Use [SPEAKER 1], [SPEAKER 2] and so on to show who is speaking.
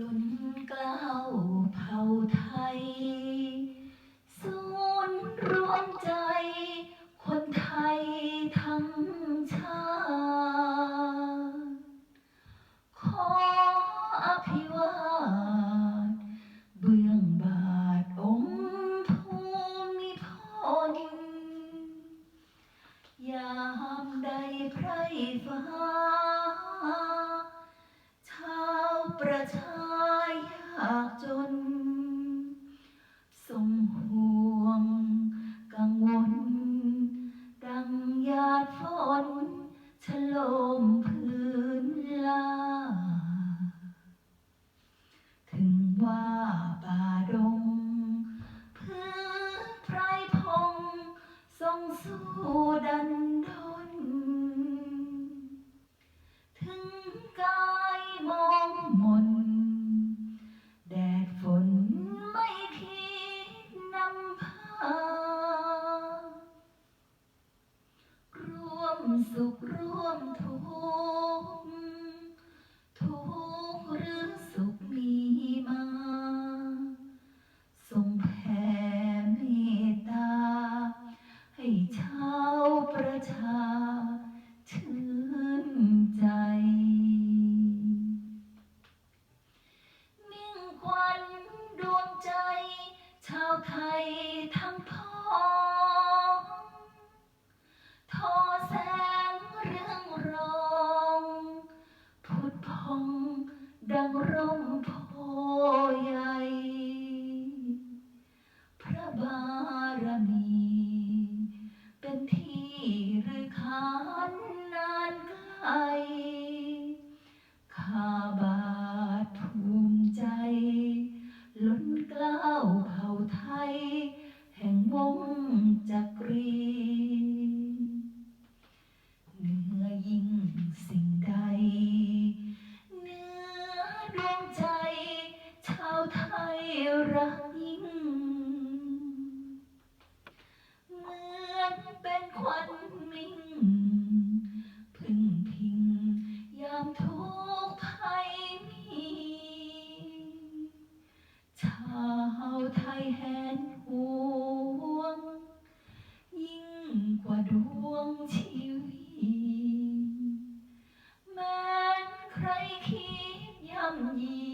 [SPEAKER 1] ล้นกล้าวเผ่าไทย ศูนย์รวมใจ คนไทยทั้งชาติขออภิวาทเบื้องบาทองค์ภูมิพลยามใดไพรฟ้า ประชายากจน ทรงห่วงกังวล ดังหยาดฝนฉลม ชาประชา เผ่าไทย แห่งวงจักรีเหนือยิ่งสิ่งใดเหนือดวงใจ ชาวไทยรักยิ่ง เหมือนเป็นควันมิ่ง พึ่งพิงยามทุกภัยมีชาว ไทยแหนห่วง ยิ่งกว่าดวงชีวิตแม้นใครคิดย่ำยี